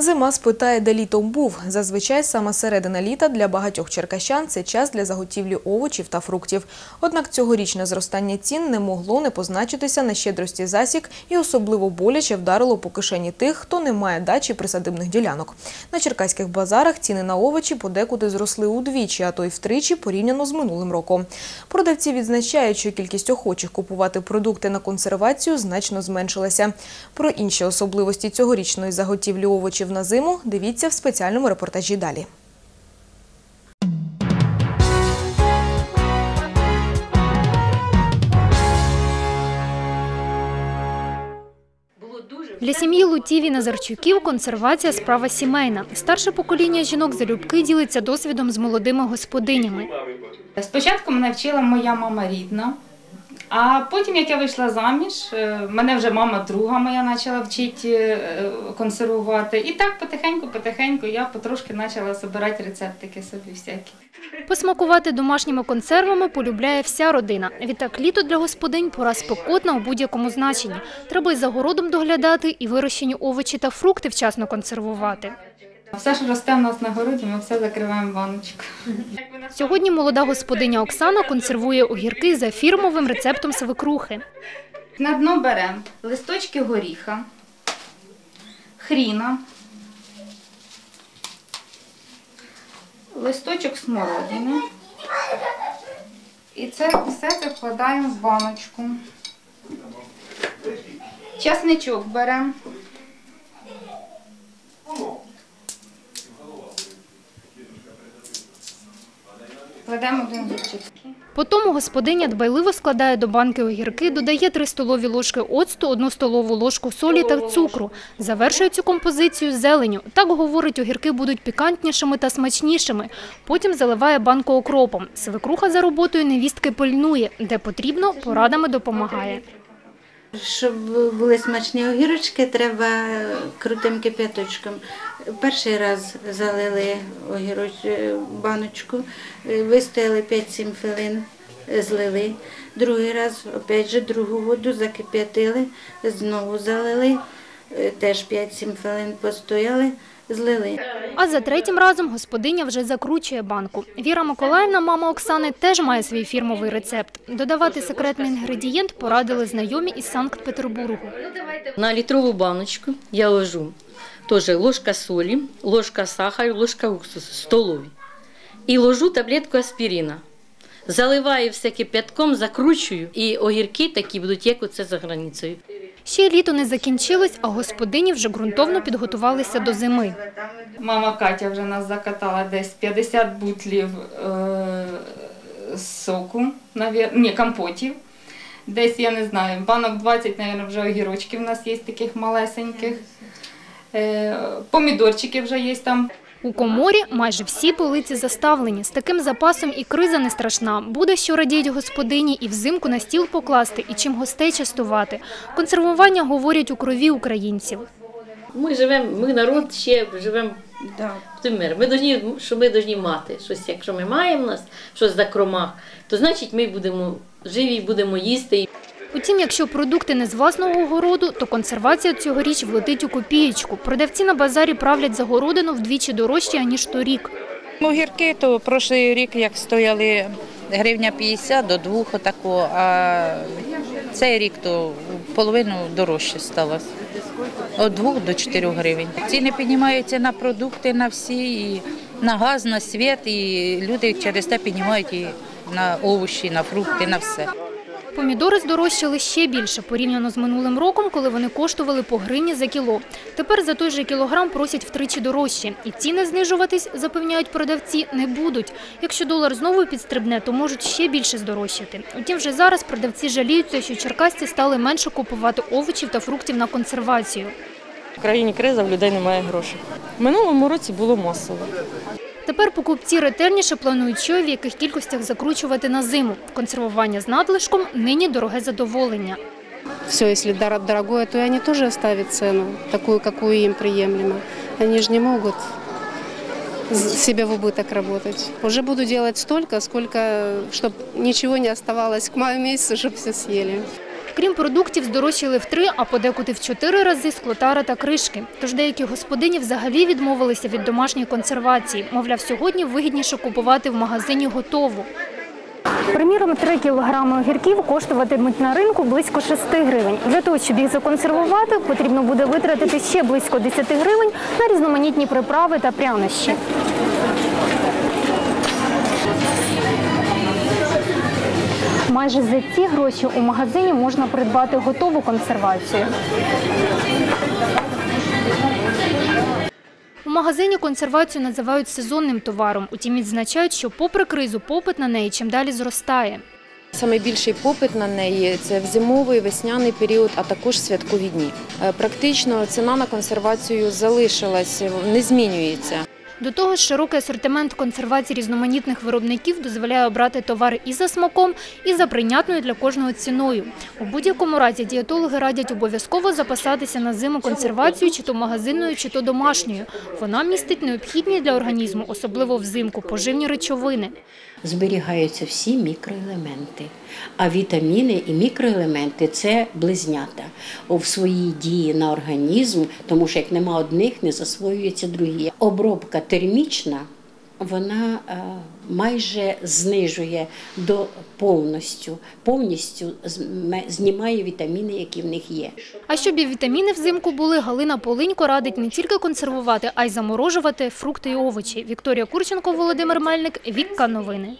Зима спитає, де літом був. Зазвичай саме середина літа для багатьох черкащан – це час для заготівлі овочів та фруктів. Однак цьогорічне зростання цін не могло не позначитися на щедрості засік і особливо боляче вдарило по кишені тих, хто не має дачі присадибних ділянок. На черкаських базарах ціни на овочі подекуди зросли удвічі, а то й втричі порівняно з минулим роком. Продавці відзначають, що кількість охочих купувати продукти на консервацію значно зменшилася. Про інші особливості цьогорічної заготівлі овочів на зиму дивіться в спеціальному репортажі далі. Для сім'ї Лутіві Назарчуків консервація – справа сімейна. Старше покоління жінок залюбки ділиться досвідом з молодими господинями. Спочатку мене вчила моя мама рідна, а потім, як я вийшла заміж, е, мене вже мама друга моя почала вчити е, консервувати. І так потихеньку-потихеньку я потрошки почала збирати рецептики собі всякі. Посмакувати домашніми консервами полюбляє вся родина. Відтак літо для господинь – пора спекотна у будь-якому значенні. Треба й за городом доглядати, і вирощені овочі та фрукти вчасно консервувати. Все, що росте в нас на городі, ми все закриваємо баночку. Сьогодні молода господиня Оксана консервує огірки за фірмовим рецептом свекрухи. На дно беремо листочки горіха, хріна, листочок смородини. І це все це вкладаємо в баночку. Часничок беремо. Кладемо один зубчик. Потім господиня дбайливо складає до банки огірки, додає 3 столові ложки оцту, 1 столову ложку солі та цукру. Завершує цю композицію зеленю. Так, говорить, огірки будуть пікантнішими та смачнішими. Потім заливає банку окропом. Свекруха за роботою невістки пильнує. Де потрібно, порадами допомагає. Щоб були смачні огірочки, треба крутим кип'яточком. Перший раз залили огіроч баночку, вистояли 5-7 хвилин, злили. Другий раз, опять же, другу воду закип'ятили, знову залили, теж 5-7 хвилин постояли, злили. А за третім разом господиня вже закручує банку. Віра Миколаївна, мама Оксани, теж має свій фірмовий рецепт. Додавати секретний інгредієнт порадили знайомі із Санкт-Петербургу. На літрову баночку я ложу теж ложка солі, ложка сахару, ложка уксусу столові. І ложу таблетку аспірина. Заливаю все кип'ятком, закручую, і огірки такі будуть, як оце за границею. Ще літо не закінчилось, а господині вже ґрунтовно підготувалися до зими. Мама Катя вже нас закатала десь 50 бутлів е- соку, навір... ні, компотів. Десь, я не знаю, банок 20, мабуть, вже огірочків у нас є таких малесеньких. Е- помідорчики вже є там. У коморі майже всі полиці заставлені. З таким запасом і криза не страшна. Буде що радіють господині і взимку на стіл покласти, і чим гостей частувати. Консервування, говорять, у крові українців. Ми живемо, ми народ ще живемо в тим мирі. Ми должні, що ми повинні мати щось. Якщо ми маємо нас щось за кромах, то значить ми будемо живі, будемо їсти. Утім, якщо продукти не з власного городу, то консервація цьогоріч влетить у копієчку. Продавці на базарі правлять за городину вдвічі дорожче, ніж торік. Огірки то прошлий рік, як стояли гривня 50 до 2 отако, а цей рік то половину дорожче стало. Від 2 до 4 гривень. Ціни піднімаються на продукти, на всі, і на газ, на світ, і люди через те піднімають і на овочі, на фрукти, на все. Помідори здорожчали ще більше порівняно з минулим роком, коли вони коштували по гривні за кіло. Тепер за той же кілограм просять втричі дорожче. І ціни знижуватись, запевняють продавці, не будуть. Якщо долар знову підстрибне, то можуть ще більше здорожчати. Утім, вже зараз продавці жаліються, що черкасці стали менше купувати овочів та фруктів на консервацію. В країні криза, в людей немає грошей. В минулому році було масово. Тепер покупці ретельніше планують, що і в яких кількостях закручувати на зиму. Консервування з надлишком – нині дороге задоволення. Все, если дор- дорогое, то и они тоже оставят цену, такую, какую им приемлемо. Они же не могут з- себе в убыток работать. Уже буду делать столько, сколько, чтобы ничего не оставалось к маю месяцу, чтобы все съели. Крім продуктів, здорожчали в три, а подекуди в чотири рази склотара та кришки. Тож деякі господині взагалі відмовилися від домашньої консервації. Мовляв, сьогодні вигідніше купувати в магазині готову. Приміром, 3 кілограми огірків коштуватимуть на ринку близько 6 гривень. Для того, щоб їх законсервувати, потрібно буде витратити ще близько 10 гривень на різноманітні приправи та прянощі. Майже за ці гроші у магазині можна придбати готову консервацію. У магазині консервацію називають сезонним товаром. Утім, відзначають, що попри кризу попит на неї чим далі зростає. Саме більший попит на неї це в зимовий, весняний період, а також святкові дні. Е, Практично ціна на консервацію залишилась, не змінюється. До того ж, широкий асортимент консервації різноманітних виробників дозволяє обрати товар і за смаком, і за прийнятною для кожного ціною. У будь-якому разі дієтологи радять обов'язково запасатися на зиму консервацію, чи то магазинною, чи то домашньою. Вона містить необхідні для організму, особливо взимку, поживні речовини. Зберігаються всі мікроелементи. А вітаміни і мікроелементи це близнята в своїй дії на організм, тому що як нема одних, не засвоюються другі. Обробка термічна. Вона е, майже знижує до повністю, повністю знімає вітаміни, які в них є. А щоб і вітаміни взимку були, Галина Полинько радить не тільки консервувати, а й заморожувати фрукти і овочі. Вікторія Курченко, Володимир Мельник, Вікка Новини.